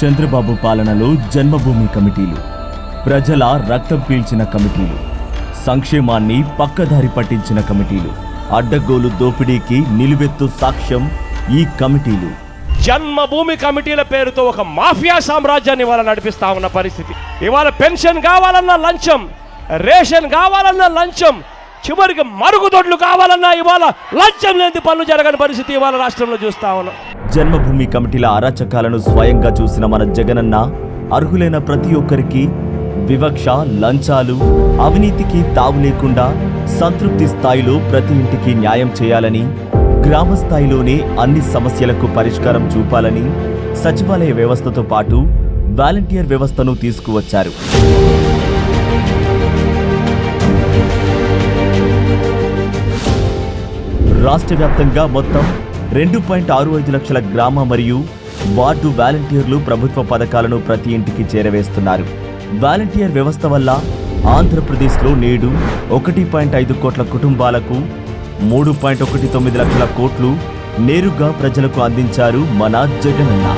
చంద్రబాబు పాలనలో జన్మభూమి కమిటీలు ప్రజల రక్తం పీల్చిన కమిటీలు సంక్షేమాన్ని పక్కదారి పట్టించిన కమిటీలు అడ్డగోలు దోపిడీకి నిలువెత్తు సాక్ష్యం ఈ కమిటీలు. జన్మభూమి కమిటీల పేరుతో ఒక మాఫియా సామ్రాజ్యాన్ని ఇవాళ నడిపిస్తా ఉన్న పరిస్థితి. ఇవాళ పెన్షన్ కావాలన్నా లంచం రేషన్ కావాలన్నా లంచం చివరికి మరుగుదొడ్లు కావాలన్నా ఇవాళ లంచం లేని పనులు జరగని పరిస్థితి ఇవాళ రాష్ట్రంలో చూస్తా ఉన్నాం. జన్మభూమి కమిటీల అరాచకాలను స్వయంగా చూసిన మన జగనన్న అర్హులైన ప్రతి ఒక్కరికి వివక్ష లంచాలు అవినీతికి తావు లేకుండా సంతృప్తి స్థాయిలో ప్రతి ఇంటికి న్యాయం చేయాలని గ్రామ స్థాయిలోనే అన్ని సమస్యలకు పరిష్కారం చూపాలని సచివాలయ వ్యవస్థతో పాటు వాలంటీర్ వ్యవస్థను తీసుకువచ్చారు. రాష్ట్ర వ్యాప్తంగా మొత్తం రెండు పాయింట్ ఆరు ఐదు లక్షల గ్రామ మరియు వార్డు వాలంటీర్లు ప్రభుత్వ పథకాలను ప్రతి ఇంటికి చేరవేస్తున్నారు. వాలంటీర్ వ్యవస్థ వల్ల ఆంధ్రప్రదేశ్లో నేడు ఒకటి పాయింట్ ఐదు కోట్ల కుటుంబాలకు మూడు పాయింట్ ఒకటి తొమ్మిది లక్షల కోట్లు నేరుగా ప్రజలకు అందించారు మన జగనన్న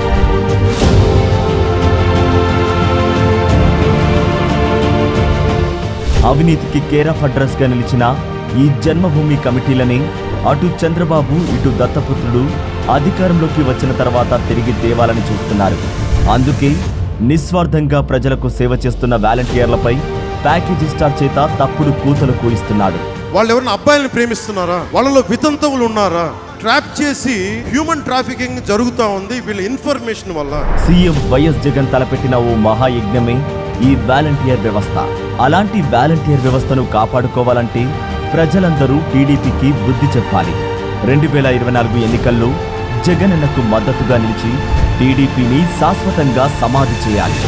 అవినీతికి కేర్ ఆఫ్ నిలిచిన ఈ జన్మభూమి కమిటీలని అటు చంద్రబాబు ఇటు దత్తపుత్రుడు అధికారంలోకి వచ్చిన తర్వాత తిరిగి తేవాలని చూస్తున్నారు. అందుకే నిస్వార్థంగా ప్రజలకు సేవ చేస్తున్న వాలంటీర్లపై ప్యాకేజీ స్టార్ చేత తప్పుడు కూతలు కూయిస్తున్నాడు. వాళ్ళు ఎవరైనా అబ్బాయిలను ప్రేమిస్తున్నారా? వాళ్ళలో వితంతువులు ఉన్నారా? ట్రాప్ చేసి హ్యూమన్ ట్రాఫికింగ్ జరుగుతూ ఉంది వీళ్ళ ఇన్ఫర్మేషన్ వల్ల. సీఎం వైఎస్ జగన్ తలపెట్టిన ఓ మహాయజ్ఞమే ఈ వాలంటీర్ వ్యవస్థ. అలాంటి వాలంటీర్ వ్యవస్థను కాపాడుకోవాలంటే ప్రజలందరూ టీడీపీకి బుద్ధి చెప్పాలి. రెండు వేల ఇరవై నాలుగు ఎన్నికల్లో జగనన్నకు మద్దతుగా నిలిచి టీడీపీని శాశ్వతంగా సమాధి చేయాలి.